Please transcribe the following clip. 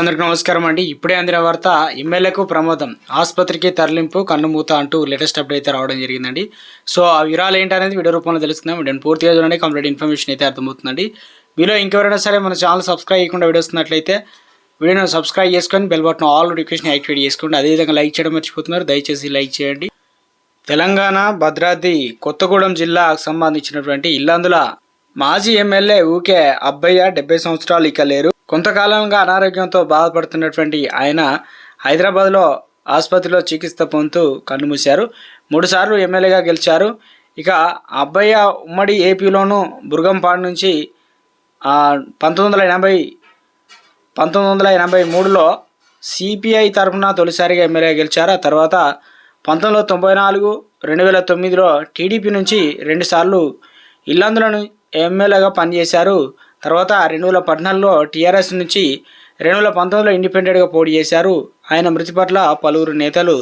అందరికి నమస్కారం అండి. ఇప్పుడే అందిన వార్త ఎమ్మెల్యేకు ప్రమోదం. ఆసుపత్రికి తరలింపు కన్నుమూత అంటూ లేటెస్ట్ అప్డేట్ అయితే రావడం జరిగిందండి. సో ఆ వివరాలు ఏంటనేది వీడియో రూపంలో తెలుసుకుందాం. వీడియోని పూర్తిగా చూడండి. కంప్లీట్ ఇన్ఫర్మేషన్ అయితే అర్థమవుతుందండి. వీలో ఇంకెవరైనా సరే మన ఛానల్ సబ్స్క్రైబ్ చేయకుండా వీడియో వస్తున్నట్లయితే వీడియోని సబ్స్క్రైబ్ చేసుకొని bell button all notification activate చేసుకోండి. అదేవిధంగా లైక్ చేయడం మర్చిపోతున్నారు. దయచేసి లైక్ చేయండి. తెలంగాణ భద్రాద్రి కొత్తగూడెం జిల్లాకు సంబంధించినటువంటి ఇల్లందుల మాజీ ఎమ్మెల్యే ఊకే అబ్బయ్య డెబ్బై సంవత్సరాలు ఇక లేరు. కొంతకాలంగా అనారోగ్యంతో బాధపడుతున్నటువంటి ఆయన హైదరాబాద్లో ఆసుపత్రిలో చికిత్స పొందుతూ కన్నుమూశారు. మూడుసార్లు ఎమ్మెల్యేగా గెలిచారు. ఇక అబ్బయ్య ఉమ్మడి ఏపీలోను బుర్గంపాడు నుంచి పంతొమ్మిది వందల ఎనభై పంతొమ్మిది వందల ఎనభై మూడులో సిపిఐ తరఫున తొలిసారిగా ఎమ్మెల్యే గెలిచారు. ఆ తర్వాత పంతొమ్మిది వందల తొంభై నాలుగు రెండు వేల తొమ్మిదిలో టీడీపీ నుంచి రెండుసార్లు ఇల్లందులను ఎమ్మెల్యేగా పనిచేశారు. తర్వాత రెండు వేల పద్నాలుగులో టీఆర్ఎస్ నుంచి రెండు వేల పంతొమ్మిదిలో ఇండిపెండెంట్గా పోటీ చేశారు. ఆయన మృతి పట్ల పలువురు నేతలు